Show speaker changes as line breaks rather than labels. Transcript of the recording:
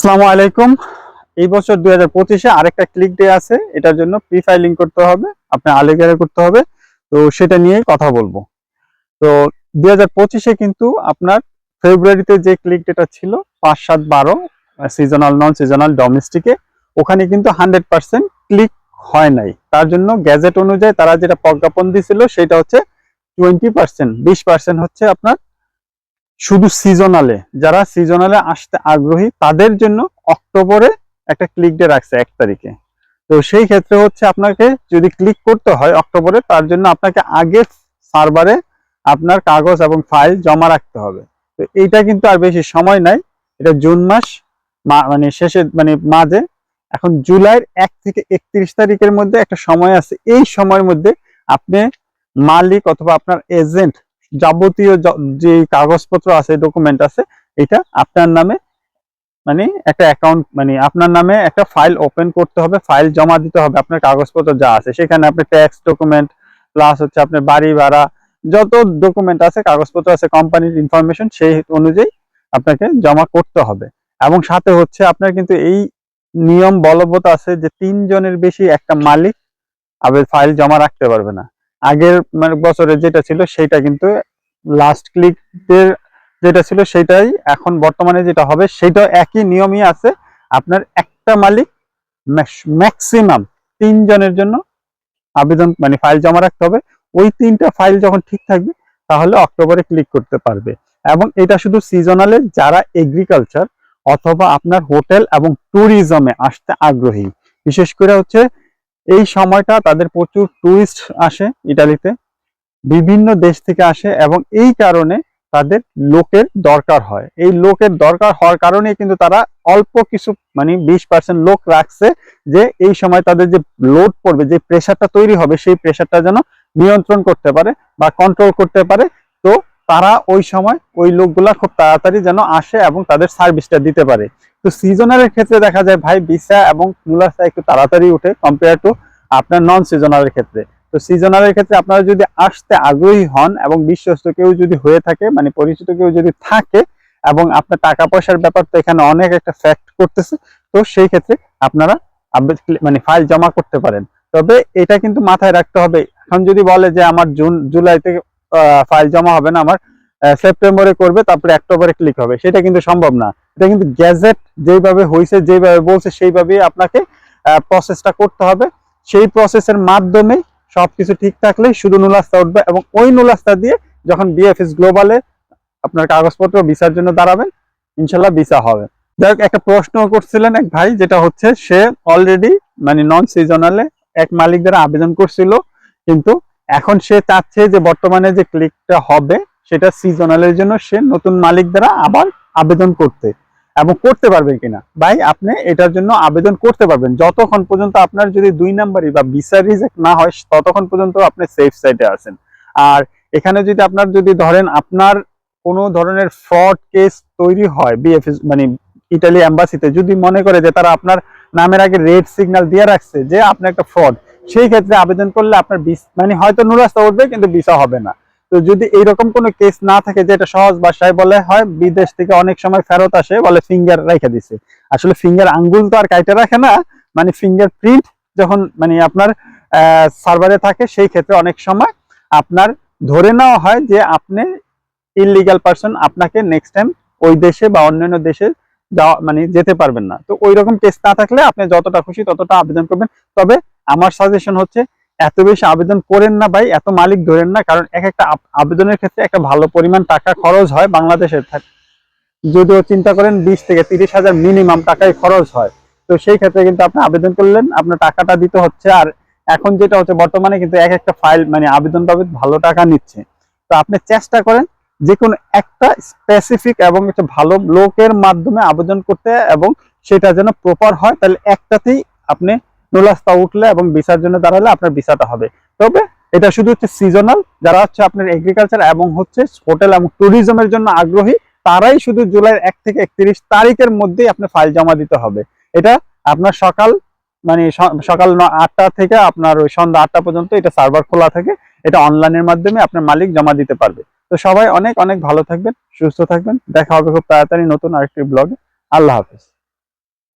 আসসালামু আলাইকুম। এই বছর দুই হাজার পঁচিশে আরেকটা ক্লিক ডে আছে। এটার জন্য প্রি ফাইলিং করতে হবে, আপনার আলেগারে করতে হবে। তো সেটা নিয়ে কথা বলব। তো দুই হাজার পঁচিশে কিন্তু আপনার ফেব্রুয়ারিতে যে ক্লিক ডেটা ছিল, পাঁচ সাত বারো সিজনাল নন সিজনাল ডোমেস্টিকে ওখানে কিন্তু হান্ড্রেড পার্সেন্ট ক্লিক হয় নাই। তার জন্য গ্যাজেট অনুযায়ী তারা যেটা প্রজ্ঞাপন দিছিল, সেটা হচ্ছে টোয়েন্টি পার্সেন্ট বিশ পার্সেন্ট হচ্ছে আপনার শুধু সিজনালে যারা সিজনালে আসতে আগ্রহী, তাদের জন্য অক্টোবরে একটা ক্লিক ডে রাখছে এক তারিখে। তো সেই ক্ষেত্রে হচ্ছে আপনাকে যদি ক্লিক করতে হয় অক্টোবরে, তার জন্য আপনাকে আগে সার্ভারে আপনার কাগজ এবং ফাইল জমা রাখতে হবে। তো এইটা কিন্তু আর বেশি সময় নাই। এটা জুন মাস মানে শেষে মানে মাঝে। এখন জুলাইয়ের এক থেকে একত্রিশ তারিখের মধ্যে একটা সময় আছে। এই সময়ের মধ্যে আপনি মালিক অথবা আপনার এজেন্ট যাবতীয় য- কাগজপত্র আছে ডকুমেন্ট আছে, এটা আপনার নামে মানে একটা অ্যাকাউন্ট মানে আপনার নামে একটা ফাইল ওপেন করতে হবে ফাইল জমা দিতে হবে, আপনার কাগজপত্র যা আছে। সেখানে আপনি ট্যাক্স ডকুমেন্ট প্লাস হচ্ছে আপনার বাড়ি ভাড়া, যত ডকুমেন্ট আছে, কাগজপত্র আছে কোম্পানির ইনফরমেশন সেই অনুযায়ী আপনাকে জমা করতে হবে। এবং সাথে হচ্ছে আপনার কিন্তু এই নিয়ম বলবৎ আছে যে তিনজনের বেশি একটা মালিক আবার ফাইল জমা রাখতে পারবে না। আগের মানে বছরে যেটা ছিল সেটা কিন্তু লাস্ট ক্লিকের যেটা ছিল সেটাই এখন বর্তমানে যেটা হবে সেটা একই নিয়মই আছে। আপনার একটা মালিক ম্যাক্সিমাম তিনজনের জন্য আবেদন মানে ফাইল জমা রাখতে হবে। ওই তিনটা ফাইল যখন ঠিক থাকবে তাহলে অক্টোবরে ক্লিক করতে পারবে। এবং এটা শুধু সিজনালে যারা এগ্রিকালচার অথবা আপনার হোটেল এবং ট্যুরিজমে আসতে আগ্রহী। বিশেষ করে হচ্ছে এই সময়টা তাদের প্রচুর টুরিস্ট আসে ইটালিতে, বিভিন্ন দেশ থেকে আসে এবং এই কারণে তাদের লোকের দরকার হয়। এই লোকের দরকার হওয়ার কারণে কিন্তু তারা অল্প কিছু মানে বিশ পার্সেন্ট লোক রাখছে যে এই সময় তাদের যে লোড পড়বে, যে প্রেশারটা তৈরি হবে, সেই প্রেশারটা যেন নিয়ন্ত্রণ করতে পারে বা কন্ট্রোল করতে পারে। তো তারা ওই সময় ওই লোকগুলা খুব তাড়াতাড়ি যেন আসে এবং তাদের সার্ভিসটা দিতে পারে। তো সিজনালের ক্ষেত্রে দেখা যায়, ভাই, ভিসা এবং মুলাসা একটু তাড়াতাড়ি উঠে কম্পেয়ার টু আপনার নন সিজনালের ক্ষেত্রে। তো সিজনালের ক্ষেত্রে আপনারা যদি আসতে আগ্রহী হন এবং বিশ্বস্ত কেউ যদি হয়ে থাকে মানে পরিচিত কেউ যদি থাকে এবং আপনার টাকা পয়সার ব্যাপার তো এখানে অনেক একটা ফ্যাক্ট করতেছে, তো সেই ক্ষেত্রে আপনারা মানে ফাইল জমা করতে পারেন। তবে এটা কিন্তু মাথায় রাখতে হবে। এখন যদি বলে যে আমার জুন, জুলাই থেকে ফাইল জমা হবে না আমার। সেপ্টেম্বরে করবে, তারপরে অক্টোবরে ক্লিক হবে। সেটা কিন্তু সম্ভব না। এটা কিন্তু গ্যাজেট যেইভাবে হয়েছে যেইভাবে বলছে, সেইভাবেই আপনাকে প্রসেসটা করতে হবে। সেই প্রসেসের মাধ্যমে সবকিছু ঠিক থাকলে শুধু নুলাস্তা উঠবে এবং ওই নুলাস্তা দিয়ে যখন বিএফএস গ্লোবালে আপনার কাগজপত্র ভিসার জন্য দাঁড়াবেন ইনশাল্লাহ ভিসা হবে। যাই একটা প্রশ্ন করছিলেন এক ভাই, যেটা হচ্ছে সে অলরেডি মানে নন সিজনালে এক মালিক দ্বারা আবেদন করছিল, কিন্তু এখন সে চাচ্ছে যে বর্তমানে যে ক্লিকটা হবে, সেটা সিজনালের জন্য সে নতুন মালিক দ্বারা আবার আবেদন করতে। এবং করতে পারবেন কিনা? ভাই, আপনি এটার জন্য আবেদন করতে পারবেন। যতক্ষণ পর্যন্ত আপনার যদি দুই নাম্বারই বা ভিসা রিজেক্ট না হয়, ততক্ষণ পর্যন্ত আপনি সেফ সাইডে আছেন। আর এখানে যদি আপনার যদি ধরেন আপনার কোনো ধরনের ফ্রড কেস তৈরি হয় বিএফএস মানে ইটালি এম্বাসিতে যদি মনে করে যে তারা আপনার নামের আগে রেড সিগন্যাল দিয়ে রাখছে যে আপনি একটা ফ্রড সেই ক্ষেত্রে আবেদন করলে আপনার বিস মানে হয়তো নুরাস্তা উঠবে, কিন্তু ভিসা হবে না। তো যদি এইরকম কোনো কেস না থাকে, যেটা সহজ ভাষায় বলে হয়, বিদেশ থেকে অনেক সময় ফেরত আসে, বলে ফিঙ্গার রেখে দিছে। আসলে ফিঙ্গার আঙ্গুল তো আর কাইটে রাখে না মানে ফিঙ্গার প্রিন্ট যখন মানে আপনার সার্ভারে থাকে, সেই ক্ষেত্রে অনেক সময় আপনার ধরে নেওয়া হয় যে আপনি ইলিগাল পারসন আপনাকে নেক্সট টাইম ওই দেশে বা অন্যান্য দেশে যাওয়া মানে যেতে পারবেন না। তো ওই রকম কেস না থাকলে আপনি যতটা খুশি ততটা আবেদন করবেন। তবে আমার সাজেশন হচ্ছে এত বেশি আবেদন করেন না ভাই, এত মালিক ধরেন না, কারণ এক একটা আবেদনের ক্ষেত্রে একটা ভালো পরিমাণ টাকা খরচ হয় বাংলাদেশের যদিও চিন্তা করেন বিশ থেকে তিরিশ হাজার মিনিমাম টাকাই খরচ হয়। তো সেই ক্ষেত্রে কিন্তু আপনি আবেদন করলেন, আপনার টাকাটা দিতে হচ্ছে। আর এখন যেটা হচ্ছে বর্তমানে কিন্তু এক একটা ফাইল মানে আবেদন পাবে ভালো টাকা নিচ্ছে। তো আপনি চেষ্টা করেন যে কোনো একটা স্পেসিফিক এবং একটা ভালো লোকের মাধ্যমে আবেদন করতে এবং সেটা যেন প্রপার হয়, তাহলে একটাতেই আপনি নোলাস্তা উঠলে এবং ভিসার জন্য দাঁড়ালে আপনার ভিসাটা হবে। তবে এটা শুধু হচ্ছে সিজনাল যারা হচ্ছে আপনার এগ্রিকালচার এবং হচ্ছে হোটেল এবং ট্যুরিজমের জন্য আগ্রহী, তারাই শুধু জুলাইয়ের এক থেকে একত্রিশ তারিখের মধ্যেই আপনি ফাইল জমা দিতে হবে। এটা আপনার সকাল মানে সকাল আটটা থেকে আপনার ওই সন্ধ্যা আটটা পর্যন্ত এটা সার্ভার খোলা থাকে। এটা অনলাইনের মাধ্যমে আপনার মালিক জমা দিতে পারবে। তো সবাই অনেক অনেক ভালো থাকবেন, সুস্থ থাকবেন। দেখা হবে খুব তাড়াতাড়ি নতুন আরেকটি ব্লগে আল্লাহ হাফেজ।